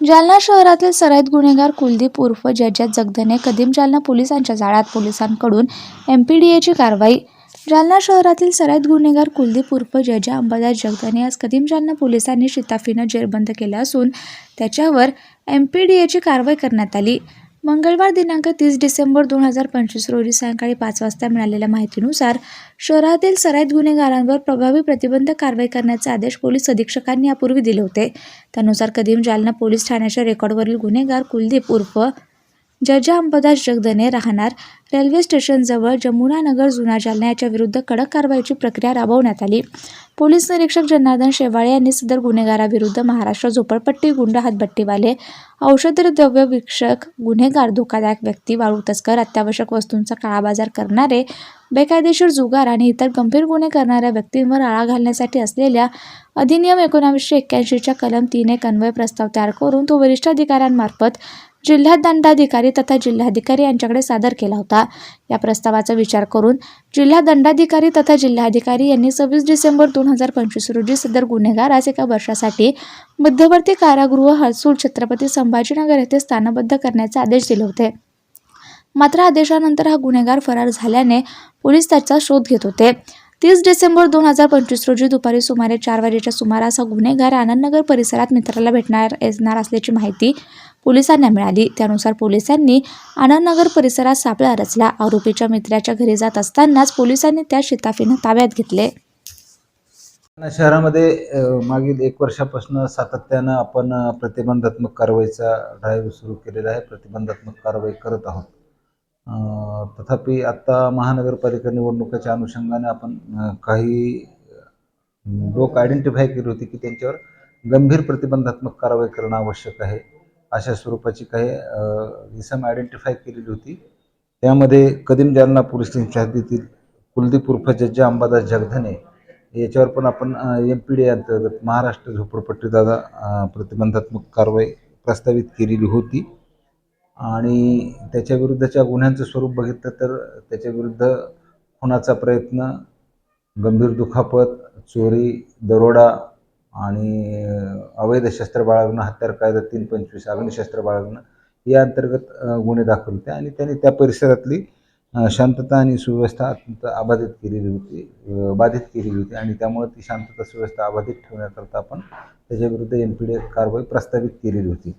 जालना शहरातील सराईत गुन्हेगार कुलदीप उर्फ जज्जा जगधने कदीम जालना पोलिसांच्या जाळ्यात पोलिसांकडून एम पी डी एची कारवाई. जालना शहरातील सराईत गुन्हेगार कुलदीप उर्फ जजा अंबादास जगधने आज कदीम जालना पोलिसांनी शिताफीनं जेरबंद केलं असून त्याच्यावर एम पी डी एची कारवाई करण्यात आली. मंगळवार दिनांक तीस डिसेंबर दोन हजार पंचवीस रोजी सायंकाळी पाच वाजता मिळालेल्या माहितीनुसार शहरातील सराईत गुन्हेगारांवर प्रभावी प्रतिबंधक कारवाई करण्याचे आदेश पोलीस अधीक्षकांनी यापूर्वी दिले होते. त्यानुसार कदीम जालना पोलीस ठाण्याच्या रेकॉर्डवरील गुन्हेगार कुलदीप उर्फ जजा अंबादास जगदने राहणार. रेल्वे स्टेशनजवळ जमुनानगर जुना जालना याच्या विरुद्ध कडक कारवाईची प्रक्रिया राबवण्यात आली. पोलीस निरीक्षक जनार्दन शेवाळे यांनी सदर गुन्हेगाराविरुद्ध महाराष्ट्र झोपडपट्टी गुंड हातभट्टीवाले औषधद्रव्य विक्षक गुन्हेगार धोकादायक व्यक्ती वाळू तस्कर अत्यावश्यक वस्तूंचा काळाबाजार करणारे बेकायदेशीर जुगार आणि इतर गंभीर गुन्हे करणाऱ्या व्यक्तींवर आळा घालण्यासाठी असलेल्या अधिनियम एकोणावीसशे एक्क्याऐंशीच्या कलम तीन एक अन्वय प्रस्ताव तयार करून तो वरिष्ठ अधिकाऱ्यांमार्फत जिल्हा दंडाधिकारी तथा जिल्हाधिकारी यांच्याकडे सादर केला होता. या प्रस्तावाचा विचार करून जिल्हा दंडाधिकारी तथा जिल्हाधिकारी यांनी सव्वीस डिसेंबर दोन हजार पंचवीस रोजी सदर गुन्हेगारास एका वर्षासाठी मध्यवर्ती कारागृह हर्सूल छत्रपती संभाजीनगर येथे स्थानबद्ध करण्याचे आदेश दिले होते. मात्र आदेशानंतर हा गुन्हेगार फरार झाल्याने पोलीस त्याचा शोध घेत होते. तीस डिसेंबर दोन हजार पंचवीस रोजी दुपारी सुमारे चार वाजेच्या सुमारास हा गुन्हेगार आनंदनगर परिसरात मित्राला भेटणार येणार असल्याची माहिती पोलिसांना मिळाली. त्यानुसार पोलिसांनी आनंदनगर परिसरात सापळा रचला. आरोपीच्या मित्राच्या घरी जात असतानाच पोलिसांनी त्या शिताफीनं ताब्यात घेतले. शहरामध्ये मागील एक वर्षापासून सातत्यानं आपण प्रतिबंधात्मक कारवाईचा ड्राईव्ह सुरू केलेला आहे. प्रतिबंधात्मक कारवाई करत आहोत. तथापि आत्ता महानगरपालिका निवडणुकीच्या अनुषंगाने आपण काही लोक आयडेंटिफाय केली होती की त्यांच्यावर गंभीर प्रतिबंधात्मक कारवाई करणं आवश्यक आहे. अशा स्वरूपाची काही विसम इसम आयडेंटिफाय केलेली होती. त्यामध्ये कदीम जालना पोलीस स्टेशनच्या हद्दीतील कुलदीप उर्फ जज्जा अंबादास जगधने याच्यावर पण आपण एम पी डी अंतर्गत महाराष्ट्र झोपडपट्टी दादा प्रतिबंधात्मक कारवाई प्रस्तावित केलेली होती. आणि त्याच्याविरुद्धच्या गुन्ह्यांचं स्वरूप बघितलं तर त्याच्याविरुद्ध खुनाचा प्रयत्न गंभीर दुखापत चोरी दरोडा आणि अवैध शस्त्र बाळगणं हत्यार कायदा तीन पंचवीस अग्निशस्त्र बाळगणं या अंतर्गत गुन्हे दाखल होते आणि त्यांनी त्या परिसरातली शांतता आणि सुव्यवस्था अत्यंत अबाधित केलेली होती बाधित केलेली होती आणि त्यामुळे ती शांतता सुव्यवस्था अबाधित ठेवण्याकरता आपण त्याच्याविरुद्ध एम पी डी कारवाई प्रस्तावित केलेली होती.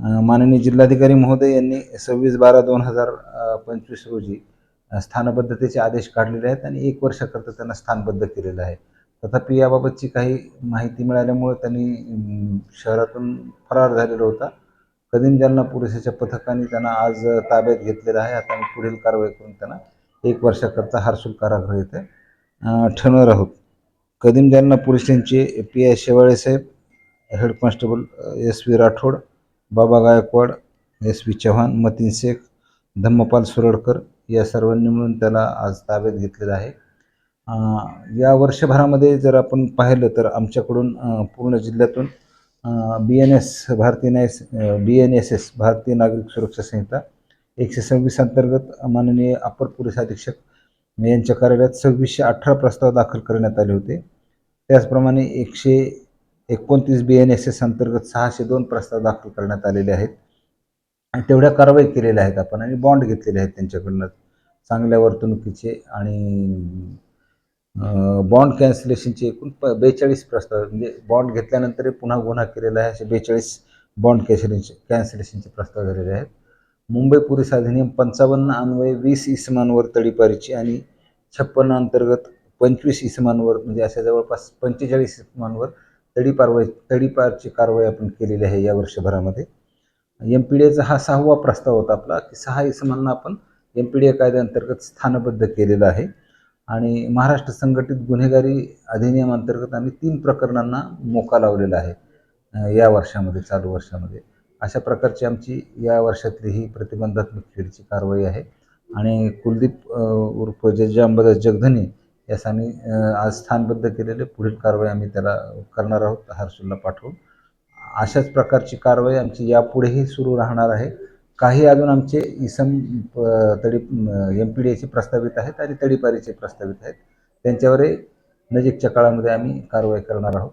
माननीय जिल्हाधिकारी महोदय यांनी सव्वीस बारा दोन हजार पंचवीस रोजी स्थानबद्धतेचे आदेश काढलेले आहेत आणि एक वर्षाकरता त्यांना स्थानबद्ध केलेलं आहे. तथापि याबाबतची काही माहिती मिळाल्यामुळे त्यांनी शहरातून फरार झालेला होता. कदीम जालना पोलिसाच्या पथकाने त्यांना आज ताब्यात घेतलेला आहे आता आम्ही पुढील कारवाई करून त्यांना एक वर्षाकरता हारसूल कारागृह येथे ठेवणार आहोत. कदीम जालना पोलीस स्टेशनचे P I Shewale Saheb head constable S V Rathod Baba Gaikwad S V Chavan Mateen Shaikh Dhammapal Suradkar या सर्वांनी मिळून त्याला आज ताब्यात घेतलेलं आहे. या वर्षभरामध्ये जर आपण पाहिलं तर आमच्याकडून पूर्ण जिल्ह्यातून बी एन एस भारतीय न्याय बी एन एस एस भारतीय नागरिक सुरक्षा संहिता एकशे सव्वीस अंतर्गत माननीय अपर पोलीस अधीक्षक यांच्या कार्यालयात सव्वीसशे अठरा प्रस्ताव दाखल करण्यात आले होते. त्याचप्रमाणे एकशे एकोणतीस बी एन एस एस अंतर्गत सहाशे दोन प्रस्ताव दाखल करण्यात आलेले आहेत. आणि तेवढ्या कारवाई केलेल्या आहेत आपण आणि बॉन्ड घेतलेले आहेत त्यांच्याकडनं चांगल्या वर्तणुकीचे आणि बॉन्ड कॅन्सलेशनचे एकूण प बेचाळीस प्रस्ताव म्हणजे बॉन्ड घेतल्यानंतर पुन्हा गुन्हा केलेला आहे असे बेचाळीस बॉन्ड कॅन्सलेशन कॅन्सलेशनचे प्रस्ताव झालेले आहेत. मुंबई पोलीस अधिनियम पंचावन्न अन्वये वीस इसमांवर तडीपारीची आणि छप्पन्न अंतर्गत पंचवीस इसमांवर म्हणजे अशा जवळपास पंचेचाळीस इसमांवर तडीपारवाई तडीपारची कारवाई आपण केलेली आहे या वर्षभरामध्ये. एम पी डी एचा हा सहावा प्रस्ताव होता आपला की सहा इसमांना आपण एम पी डी ए कायद्याअंतर्गत स्थानबद्ध केलेलं आहे. आणि महाराष्ट्र संघटित गुन्हेगारी अधिनियम अंतर्गत आम्ही तीन प्रकरणांना मोका लावलेला आहे या वर्षामध्ये चालू वर्षामध्ये. अशा प्रकारची आमची या वर्षातली ही प्रतिबंधात्मक खेळची कारवाई आहे. आणि कुलदीप उर्फ जज्जा अंबादास जगधनी यास आम्ही आज स्थानबद्ध केलेले. पुढील कारवाई आम्ही त्याला करणार आहोत हर्सूलला पाठवून. अशाच प्रकारची कारवाई आमची यापुढेही सुरू राहणार आहे. काही अजून आमचे इसम प- तडी एम पी डी एचे प्रस्तावित आहेत आणि तडीपारीचे प्रस्तावित आहेत. त्यांच्यावरही नजीकच्या काळामध्ये आम्ही कारवाई करणार आहोत.